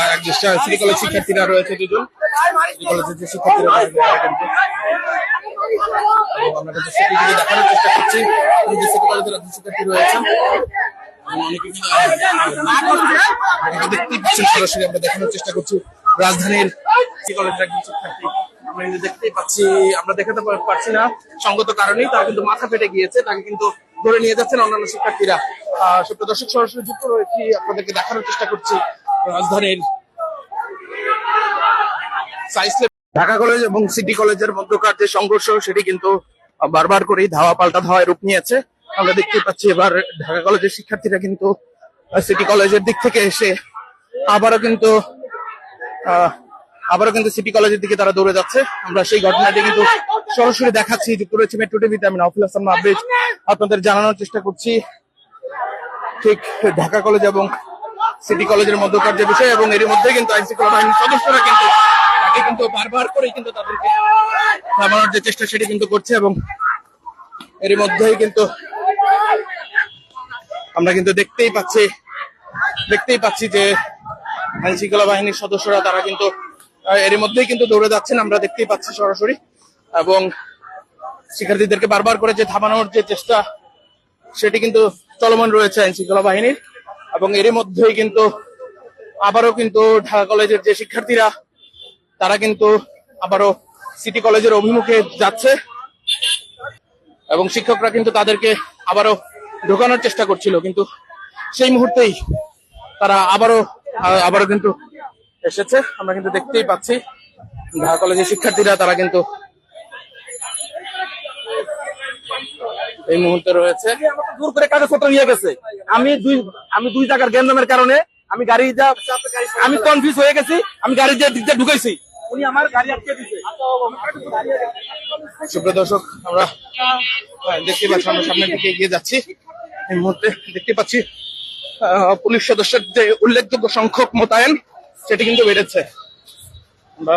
আর এক জ্যেষ্ঠ city college শিক্ষার্থীরা রয়েছে দুজন। সিটি কলেজের যে শিক্ষার্থীরা আমরা দেখানোর চেষ্টা করছি। যে সিটি কলেজের একজন শিক্ষার্থী পাচ্ছেন, সরাসরি আমরা দেখানোর চেষ্টা করছি। রাজধানীর একজন পাচ্ছি, আমরা দেখাতে পারছি না। সঙ্গত কারণেই তার কিন্তু মাথা ফেটে গিয়েছে, তাকে কিন্তু ধরে নিয়ে যাচ্ছেন অন্যান্য শিক্ষার্থীরা। আহ, সুপ্রিয় দর্শক, সরাসরি যুক্ত রয়েছি আপনাদেরকে দেখানোর চেষ্টা করছি। রাজধানীর ঢাকা কলেজ এবং সিটি কলেজের মধ্যকার যে সংঘর্ষ, সেটি কিন্তু বারবার করেই ধাওয়া পাল্টা ধাওয়ায় রূপ নিয়েছে। আমরা দেখতে পাচ্ছি এবার ঢাকা কলেজের শিক্ষার্থীরা কিন্তু সিটি কলেজের দিক থেকে এসে আবারও কিন্তু আবারও কিন্তু সিটি কলেজের দিকে তারা দৌড়ে যাচ্ছে। আমরা সেই ঘটনাটি কিন্তু সরাসরি দেখাচ্ছি যুক্ত রয়েছে মেট্রো টিভিতে আমি নফিল হাসান মাহবেজ আপনাদের জানানোর চেষ্টা করছি। ঠিক ঢাকা কলেজ এবং সিটি কলেজের মধ্যকার যে বিষয় এবং এর মধ্যে কিন্তু আইন শৃঙ্খলা বাহিনীর সদস্যরা কিন্তু কিন্তু বারবার করেই কিন্তু তাদেরকে থামানোর যে চেষ্টা সেটি কিন্তু করছে এবং এর মধ্যেই কিন্তু আমরা কিন্তু দেখতেই পাচ্ছি দেখতেই পাচ্ছি যে আইন শৃঙ্খলা বাহিনীর সদস্যরা তারা কিন্তু এর মধ্যেই কিন্তু দৌড়ে যাচ্ছেন। আমরা দেখতেই পাচ্ছি সরাসরি। এবং শিক্ষার্থীদেরকে বারবার করে যে থামানোর যে চেষ্টা, সেটি কিন্তু চলমান রয়েছে আইন শৃঙ্খলা বাহিনীর এবং এর মধ্যেই কিন্তু আবারও কিন্তু ঢাকা কলেজের যে শিক্ষার্থীরা, তারা কিন্তু আবারও সিটি কলেজের অভিমুখে যাচ্ছে এবং শিক্ষকরা কিন্তু তাদেরকে আবারও ঢোকানোর চেষ্টা করছিল। কিন্তু সেই মুহূর্তেই তারা আবারও আবারও কিন্তু এসেছে। আমরা কিন্তু দেখতেই পাচ্ছি ঢাকা কলেজের শিক্ষার্থীরা, তারা কিন্তু এই মুহূর্তে রয়েছে। দূর করে কাগজপত্র নিয়ে গেছে। আমি দুই আমি দুই জায়গার গ্যান্ডামের কারণে আমি গাড়ি যা আমি কনফিউজ হয়ে গেছি আমি গাড়ি দিয়ে দিক দিয়ে ঢুকাইছি উনি আমার গাড়ি আটকে দিছে সুপ্রিয় দর্শক আমরা দেখতে পাচ্ছি আমরা সামনের দিকে এগিয়ে যাচ্ছি। এই মুহূর্তে দেখতে পাচ্ছি আহ, পুলিশ সদস্যের যে উল্লেখযোগ্য সংখ্যক মোতায়েন সেটি কিন্তু বেড়েছে। আমরা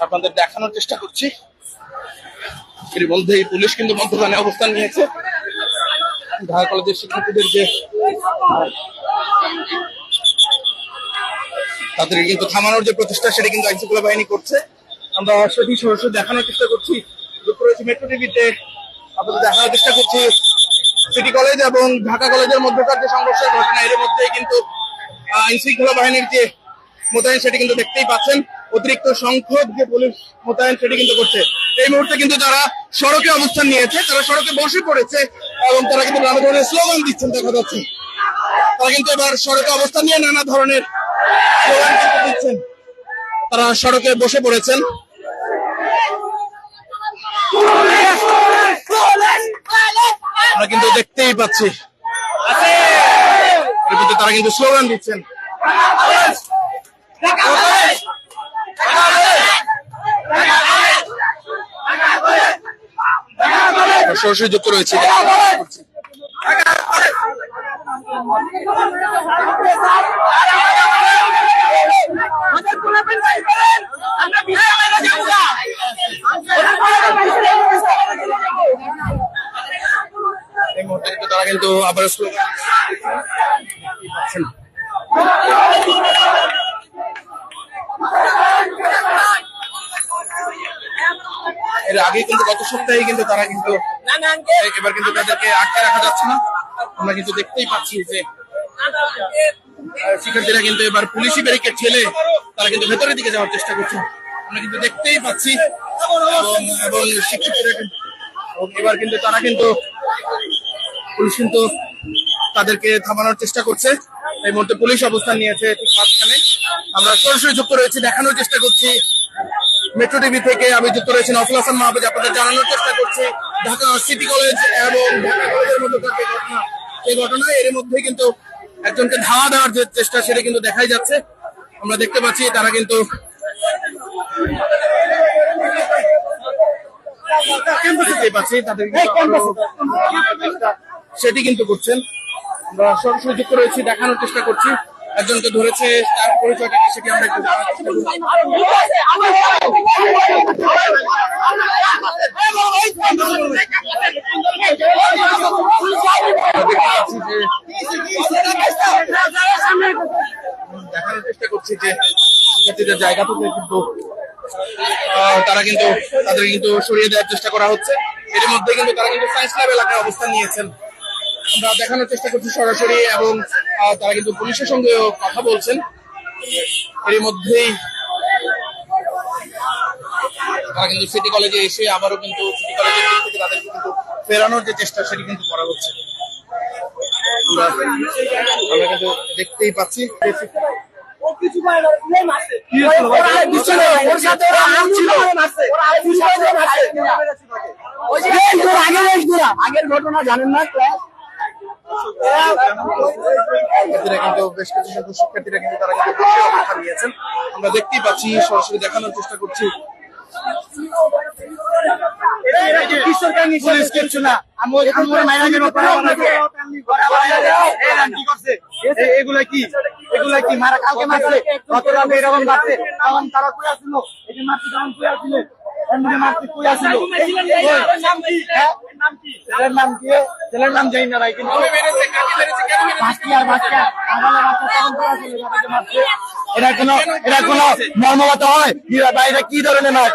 আপনাদের দেখানোর চেষ্টা করছি। এর মধ্যেই পুলিশ কিন্তু মধ্যখানে অবস্থান নিয়েছে। ঢাকা কলেজের শিক্ষার্থীদের যে, তাদের কিন্তু থামানোর যে প্রচেষ্টা, সেটা কিন্তু আইন শৃঙ্খলা বাহিনী করছে। আমরা সেটি সরাসরি দেখানোর চেষ্টা করছি। রয়েছে মেট্রো টিভিতে আপনাদের দেখানোর চেষ্টা করছি সিটি কলেজ এবং ঢাকা কলেজের মধ্যকার যে সংঘর্ষের ঘটনা এর মধ্যেই কিন্তু আইন শৃঙ্খলা বাহিনীর যে মোতায়েন, সেটি কিন্তু দেখতেই পাচ্ছেন। অতিরিক্ত সংখ্যক যে পুলিশ মোতায়েন, সেটি কিন্তু করছে। এই মুহূর্তে কিন্তু তারা সড়কে অবস্থান নিয়েছে, তারা সড়কে বসে পড়েছে এবং তারা কিন্তু নানা ধরনের স্লোগান দিচ্ছেন, দেখা যাচ্ছে। তারা কিন্তু এবার সড়কে অবস্থান নিয়ে নানা ধরনের স্লোগান কিন্তু দিচ্ছেন। তারা সড়কে বসে পড়েছেন। আমরা কিন্তু দেখতেই পাচ্ছি। তারা কিন্তু স্লোগান দিচ্ছেন। সরাসরি যুক্ত রয়েছে এই মুহূর্তে কিন্তু তারা কিন্তু আবার। এর আগে কিন্তু গত সপ্তাহে কিন্তু তারা কিন্তু এবার কিন্তু তাদেরকে আটকে রাখা যাচ্ছে না। আমরা কিন্তু দেখতেই পাচ্ছি যে শিক্ষার্থীরা কিন্তু এবার পুলিশি ব্যারিকেড ঠেলে তারা কিন্তু ভেতরের দিকে যাওয়ার চেষ্টা করছে। আমরা কিন্তু দেখতেই পাচ্ছি এবং শিক্ষার্থীরা এবার কিন্তু তারা কিন্তু পুলিশ কিন্তু তাদেরকে থামানোর চেষ্টা করছে। এই মুহূর্তে পুলিশ অবস্থান নিয়েছে ঠিক মাঝখানে। আমরা সরাসরি যুক্ত রয়েছি, দেখানোর চেষ্টা করছি। মেট্রো টিভি থেকে আমি যুক্ত রয়েছি, নফল হাসান মাহবুজ আপনাদের জানানোর চেষ্টা করছি। ঢাকা সিটি কলেজ এবং ঢাকা কলেজের মধ্যে যে ঘটনা এই ঘটনা এর মধ্যে কিন্তু একজনকে ধাওয়া দেওয়ার যে চেষ্টা সেটা কিন্তু দেখাই যাচ্ছে। আমরা দেখতে পাচ্ছি তারা কিন্তু পাচ্ছি তাদের সেটি কিন্তু করছেন। আমরা সরাসরি যুক্ত রয়েছি দেখানোর চেষ্টা করছি। একজনকে ধরেছে, তার পরিচয়টা কি সেটি আমরা একটু দেখানোর চেষ্টা করছি যে শিক্ষার্থীদের জায়গা কিন্তু তারা কিন্তু, তাদের কিন্তু সরিয়ে দেওয়ার চেষ্টা করা হচ্ছে। এর মধ্যে কিন্তু তারা কিন্তু সায়েন্স ল্যাব এলাকায় অবস্থান নিয়েছেন। আমরা দেখানোর চেষ্টা করছি সরাসরি এবং তারা কিন্তু পুলিশের সঙ্গেও কথা বলছেন। এর মধ্যেই তারা কিন্তু সিটি কলেজে এসে আবারও কিন্তু সিটি কলেজের দিক থেকে তাদেরকে কিন্তু ফেরানোর যে চেষ্টা সেটি কিন্তু করা হচ্ছে। আমরা আমরা কিন্তু দেখতেই পাচ্ছি। আগের ঘটনা জানেন না? শিক্ষার্থীরা কিন্তু বেশ কিছু সংখ্যক শিক্ষার্থীরা কিন্তু তারা কিন্তু অবস্থান নিয়েছেন আমরা দেখতেই পাচ্ছি সরাসরি দেখানোর চেষ্টা করছি। এগুলা কি? এগুলা কি? মারা কালকে মারছে গত রাতে এরকম মারছে। তখন তারা কই আসছিল? এই যে মারছে তখন কই আসছিল? এমনি মারছে কই আসছিল? ছেলের নাম কি ছেলের নাম জানি না ভাই কিন্তু এটা কোনো এটা কোনো মর্মগত হয়? এটা কি ধরনের নয়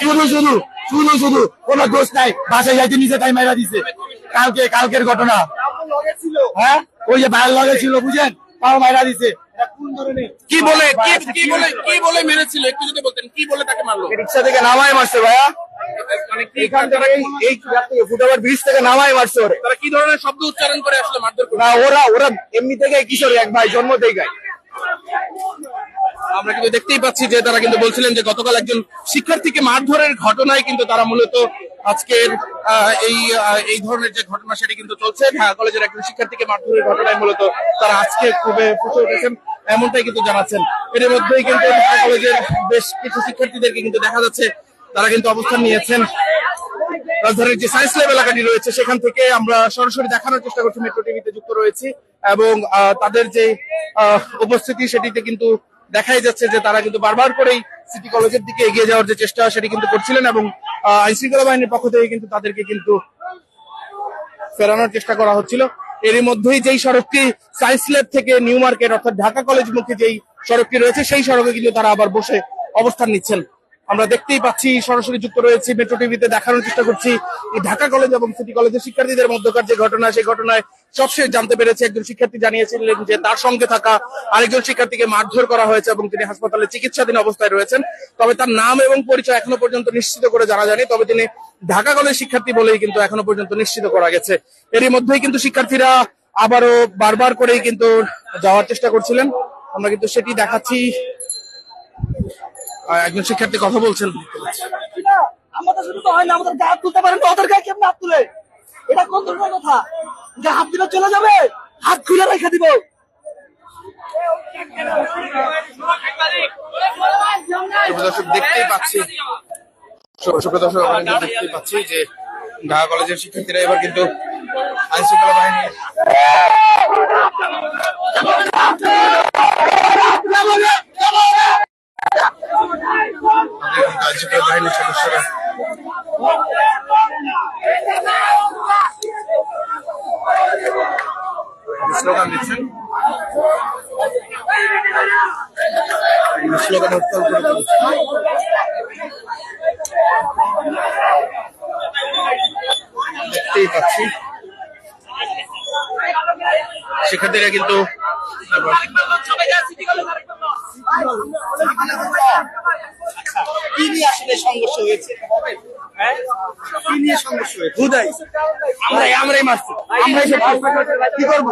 শুধু শুধু শুধু শুধু কোনো দোষ নাই। বাসায় যাইতে নিচে তাই মাইরা দিছে। কালকে কালকের ঘটনা। হ্যাঁ? ওই যে বাইরের লগে ছিল বুঝেন? তাও মাইরা দিছে। এটা কোন ধরনের? কি বলে কি- কি বলে কি বলে মেরেছিল? একটু যদি বলতেন কি বলে তাকে মারলো? রিক্সা থেকে নামাই মারছে ভাইয়া। মানে থেকে এই- এই ব্রিজ থেকে নামাই মারছে ওরে। তারা কি ধরনের শব্দ উচ্চারণ করে আসলে মারধর করে না ওরা ওরা এমনি থেকে কিশোর এক ভাই জন্ম থেকে গায় আমরা কিন্তু দেখতেই পাচ্ছি যে তারা কিন্তু বলছিলেন যে গতকাল একজন শিক্ষার্থীকে মারধরের ঘটনায় কিন্তু তারা মূলত আজকের এই এই ধরনের যে ঘটনা সেটি কিন্তু চলছে। ঢাকা কলেজের একজন শিক্ষার্থীকে মারধরের ঘটনায় মূলত তারা আজকে খুবই ফুটে উঠেছেন এমনটাই কিন্তু জানাচ্ছেন। এর মধ্যেই কিন্তু ঢাকা কলেজের বেশ কিছু শিক্ষার্থীদেরকে কিন্তু দেখা যাচ্ছে তারা কিন্তু অবস্থান নিয়েছেন। রাজধানীর যে সায়েন্স ল্যাব এলাকাটি রয়েছে, সেখান থেকে আমরা সরাসরি দেখানোর চেষ্টা করছি মেট্রো টিভিতে যুক্ত রয়েছি এবং তাদের যে উপস্থিতি সেটিতে কিন্তু দেখাই যাচ্ছে যে তারা কিন্তু বারবার করেই সিটি কলেজের দিকে এগিয়ে যাওয়ার যে চেষ্টা সেটি কিন্তু করছিলেন এবং আইন শৃঙ্খলা বাহিনীর পক্ষ থেকে কিন্তু তাদেরকে কিন্তু ফেরানোর চেষ্টা করা হচ্ছিল। এরই মধ্যেই যেই সড়কটি সায়েন্স ল্যাব থেকে নিউ মার্কেট অর্থাৎ ঢাকা কলেজ মুখে যেই সড়কটি রয়েছে, সেই সড়কে কিন্তু তারা আবার বসে অবস্থান নিচ্ছেন। আমরা দেখতেই পাচ্ছি, সরাসরি যুক্ত রয়েছি মেট্রো টিভিতে দেখানোর চেষ্টা করছি। ঢাকা কলেজ এবং সিটি কলেজের শিক্ষার্থীদের মধ্যকার যে ঘটনা, সেই ঘটনায় সবশেষ জানতে পেরেছে। একজন শিক্ষার্থী জানিয়েছিলেন যে তার সঙ্গে থাকা আরেকজন শিক্ষার্থীকে মারধর করা হয়েছে এবং তিনি হাসপাতালে চিকিৎসাধীন অবস্থায় রয়েছেন। তবে তার নাম এবং পরিচয় এখনও পর্যন্ত নিশ্চিত করে জানা যায়নি। তবে তিনি ঢাকা কলেজ শিক্ষার্থী বলেই কিন্তু এখনও পর্যন্ত নিশ্চিত করা গেছে। এরই মধ্যেই কিন্তু শিক্ষার্থীরা আবারও বারবার করেই কিন্তু যাওয়ার চেষ্টা করছিলেন। আমরা কিন্তু সেটি দেখাচ্ছি। একজন শিক্ষার্থী কথা বলছেন। আমাদের শুধু তো হয় না আমাদের গায়ে হাত তুলতে পারেন ওদের গায়ে কেমন হাত তুলে? এটা কোন ধরনের কথা? যে হাত দিলে চলে যাবে? হাত খুলে রেখে দিব। সুপ্রদর্শক দেখতেই পাচ্ছি। সুপ্রদর্শক আমরা দেখতেই পাচ্ছি যে ঢাকা কলেজের শিক্ষার্থীরা এবার কিন্তু আইন শৃঙ্খলা বাহিনীর তাদের কিন্তু আইন শৃঙ্খলা বাহিনীর সদস্যরা স্লোগান দিচ্ছেন স্লোগান উত্তাল করে তুলেছে। দেখতেই পাচ্ছি শিক্ষার্থীরা কিন্তু কি নিয়ে আসলে সংঘর্ষ হয়েছে? হ্যাঁ? কি নিয়ে সংঘর্ষ হয়েছে? হুদাই। আমরা আমরাই মারছি। আমরাই সব কি করব?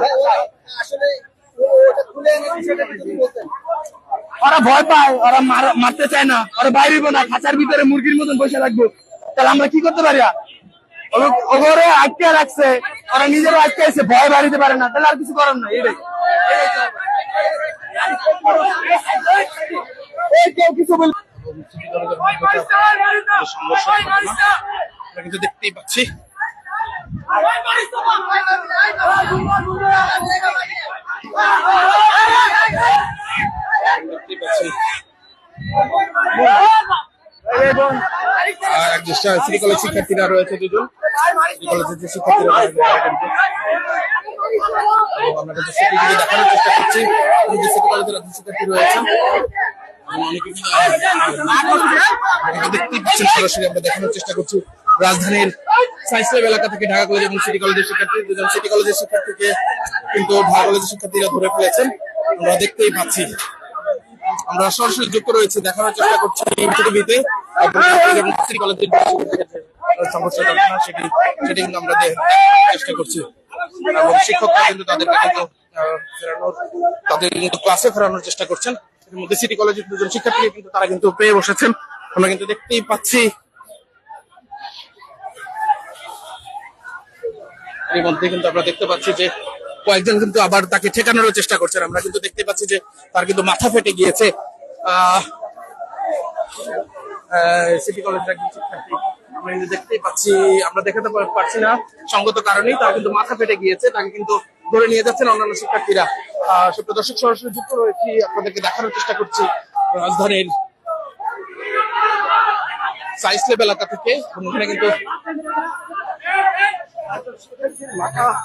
ওরা ভয় পায় ওরা মার- মারতে চায় না। ওরা বাইরে না খাঁচার ভিতরে মুরগির মতন বসে রাখব তাহলে আমরা কি করতে পারি? ও- ওগরে আটকে রাখছে। ওরা নিজেরও আটকে আছে, ভয় বাড়িতে পারে না। তাহলে আর কিছু করার না এটাই। কেউ কিছু বল কিন্তু দেখতেই পাচ্ছি। দেখতেই পাচ্ছি। কলেজ শিক্ষার্থীরা রয়েছে দুজন। শিক্ষার্থীরা এবং দেখানোর চেষ্টা করছি। শিক্ষার্থী এবং সরাসরি আমরা দেখানোর চেষ্টা করছি রাজধানীর সায়েন্স ল্যাব এলাকা থেকে ঢাকা কলেজ এবং সিটি কলেজের শিক্ষার্থী। দুজন সিটি কলেজের শিক্ষার্থীকে কিন্তু ঢাকা কলেজের শিক্ষার্থীরা ধরে ফেলেছেন। আমরা দেখতেই পাচ্ছি। আমরা সরাসরি যুক্ত রয়েছে, দেখানোর চেষ্টা করছি টিভিতে আমরা চেষ্টা করছি শিক্ষকরা কিন্তু তাদেরকে কিন্তু তাদের কিন্তু চেষ্টা করছেন দুজন কিন্তু তারা কিন্তু পেয়ে বসেছেন আমরা কিন্তু দেখতেই পাচ্ছি এর মধ্যে কিন্তু আমরা দেখতে পাচ্ছি যে কয়েকজন কিন্তু আবার তাকে ঠেকানোর চেষ্টা করছেন। আমরা কিন্তু দেখতে পাচ্ছি যে তার কিন্তু মাথা ফেটে গিয়েছে। আহ সিটি একজন শিক্ষার্থী আমরা কিন্তু দেখতেই পাচ্ছি, আমরা দেখাতে পারছি না সঙ্গত কারণেই, তার কিন্তু মাথা ফেটে গিয়েছে, তাকে কিন্তু ধরে নিয়ে যাচ্ছেন অন্যান্য শিক্ষার্থীরা। সুপ্রিয় দর্শক, সরাসরি যুক্ত রয়েছি, আপনাদেরকে দেখানোর চেষ্টা করছি রাজধানীর সাইন্স ল্যাব এলাকা থেকে। এখানে কিন্তু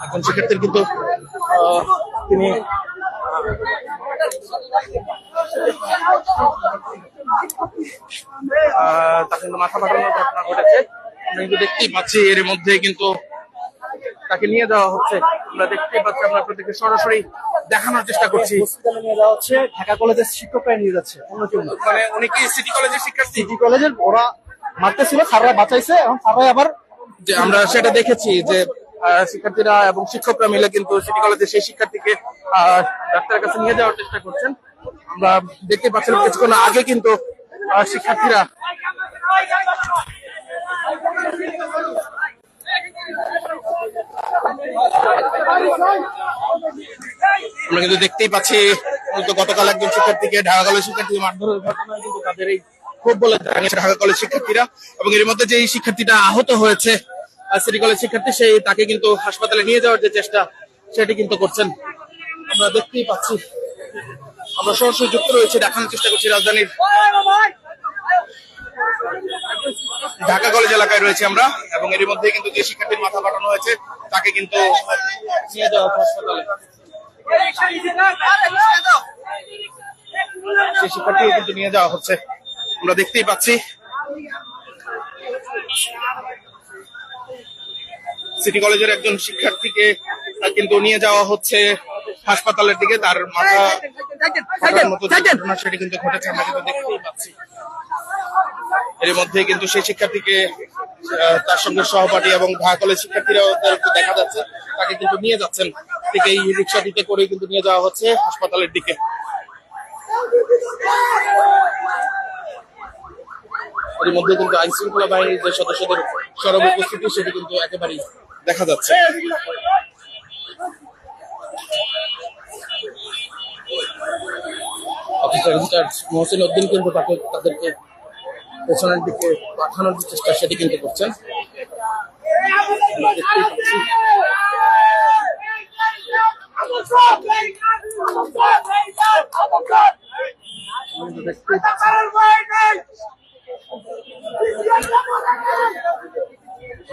একজন শিক্ষার্থীর কিন্তু তিনি কিন্তু মাথা ফাটানোর ঘটনা ঘটেছে। আমরা কিন্তু দেখতেই পাচ্ছি এর মধ্যে কিন্তু তাকে নিয়ে যাওয়া হচ্ছে। আমরা দেখতেই পাচ্ছি আমরা আপনাদেরকে সরাসরি দেখানোর চেষ্টা করছি। হসপিটালে নিয়ে যাওয়া হচ্ছে ঢাকা কলেজের শিক্ষকরা নিয়ে যাচ্ছে অন্য কেউ মানে উনি কি সিটি কলেজের শিক্ষার্থী? সিটি কলেজের ওরা মারতেছিল স্যাররা বাঁচাইছে স্যাররাই আবার যে আমরা সেটা দেখেছি যে শিক্ষার্থীরা এবং শিক্ষকরা মিলে কিন্তু সিটি কলেজের সেই শিক্ষার্থীকে আহ, ডাক্তারের কাছে নিয়ে যাওয়ার চেষ্টা করছেন। আমরা দেখতে পাচ্ছিলাম কিছুক্ষণ আগে কিন্তু শিক্ষার্থীরা আমরা কিন্তু দেখতেই পাচ্ছি গতকাল একজন শিক্ষার্থীকে ঢাকা কলেজ শিক্ষার্থী মারধরের ঘটনায় কিন্তু তাদের এই ক্ষোভ বলে ঢাকা কলেজ শিক্ষার্থীরা এবং এর মধ্যে যে শিক্ষার্থীটা আহত হয়েছে সিটি কলেজ শিক্ষার্থী সেই তাকে কিন্তু হাসপাতালে নিয়ে যাওয়ার যে চেষ্টা, সেটি কিন্তু করছেন। আমরা দেখতেই পাচ্ছি, আমরা সরাসরি যুক্ত রয়েছে, দেখানোর চেষ্টা করছি রাজধানীর ঢাকা কলেজ এলাকায় রয়েছে আমরা, এবং এর মধ্যে কিন্তু যে শিক্ষার্থীর মাথা পাঠানো হয়েছে, তাকে কিন্তু নিয়ে যাওয়া হাসপাতালে। সেই শিক্ষার্থী কিন্তু নিয়ে যাওয়া হচ্ছে। আমরা দেখতেই পাচ্ছি। সিটি কলেজের একজন শিক্ষার্থীকে কিন্তু নিয়ে যাওয়া হচ্ছে হাসপাতালের দিকে, তার মাথা মতো সেটি কিন্তু ঘটেছে, আমরা কিন্তু দেখতেই পাচ্ছি। এর মধ্যে কিন্তু সেই শিক্ষার্থীকে তার সঙ্গে সহপাঠী এবং ঢাকা কলেজ শিক্ষার্থীরাও দেখা যাচ্ছে, তাকে কিন্তু নিয়ে যাচ্ছেন। ঠিক এই রিক্সাটিতে করে কিন্তু নিয়ে যাওয়া হচ্ছে হাসপাতালের দিকে। এর মধ্যে কিন্তু আইন শৃঙ্খলা বাহিনীর যে সদস্যদের সরব উপস্থিতি, সেটি কিন্তু একেবারেই দেখা যাচ্ছে। অফিসার ইনচার্জ মহসিন উদ্দিন কিন্তু তাকে তাদেরকে পেছনের দিকে পাঠানোর যে চেষ্টা সেটি কিন্তু করছেন।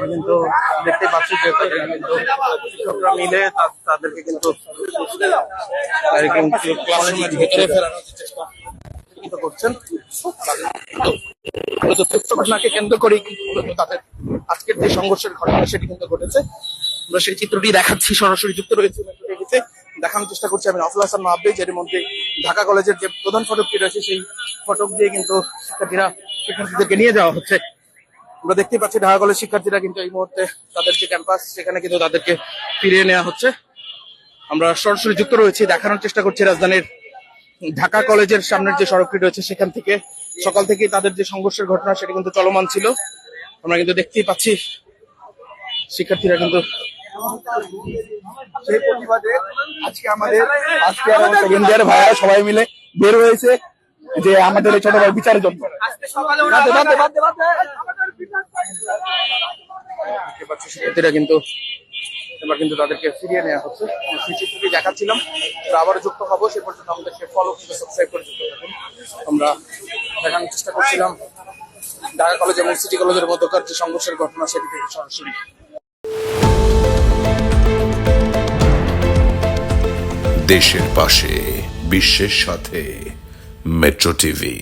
কিন্তু দেখতে পাচ্ছি যে শিক্ষকরা মিলে তা- তাদেরকে কিন্তু তাদেরকে কিন্তু ক্লাসরুমের ভিতরে ফেরানোর চেষ্টা। কিন্তু করছেন। ঘটনাকে কেন্দ্র মূলত তাদের আজকের যে সংঘর্ষের ঘটনা সেটি কিন্তু ঘটেছে। আমরা সেই চিত্রটি দেখাচ্ছি, সরাসরি যুক্ত রয়েছে দেখানোর চেষ্টা করছি আমি নফল হাসান মাহবেজ এর মধ্যে ঢাকা কলেজের যে প্রধান ফটকটি রয়েছে সেই ফটক দিয়ে কিন্তু শিক্ষার্থীরা, শিক্ষার্থীদেরকে নিয়ে যাওয়া হচ্ছে। আমরা দেখতে পাচ্ছি ঢাকা কলেজ শিক্ষার্থীরা কিন্তু এই মুহূর্তে তাদের যে ক্যাম্পাস, সেখানে কিন্তু তাদেরকে ফিরিয়ে নেওয়া হচ্ছে। আমরা সরাসরি যুক্ত রয়েছি, দেখানোর চেষ্টা করছি রাজধানীর ঢাকা কলেজের সামনের যে সড়কটি রয়েছে সেখান থেকে সকাল থেকে তাদের যে সংঘর্ষের ঘটনা সেটা কিন্তু চলমান ছিল। আমরা কিন্তু দেখতেই পাচ্ছি শিক্ষার্থীরা কিন্তু সেই প্রতিবাদে আজকে আমাদের আজকে আমাদের সেকেন্ড ইয়ার ভাইরা সবাই মিলে বের হয়েছে যে আমাদের এই ছোট ভাই বিচারের জন্য। শিক্ষার্থীরা কিন্তু এবার কিন্তু তাদেরকে ফিরিয়ে নেওয়া হচ্ছে। সিসিটিভি দেখাচ্ছিলাম। তো আবারও যুক্ত হব। সে পর্যন্ত আমাদেরকে ফলো কিংবা সাবস্ক্রাইব করে যুক্ত থাকুন। আমরা দেখানোর চেষ্টা করছিলাম। ঢাকা কলেজ এবং সিটি কলেজের মধ্যকার যে সংঘর্ষের ঘটনা সেটি থেকে সরাসরি। দেশের পাশে, বিশ্বের সাথে, মেট্রো টিভি।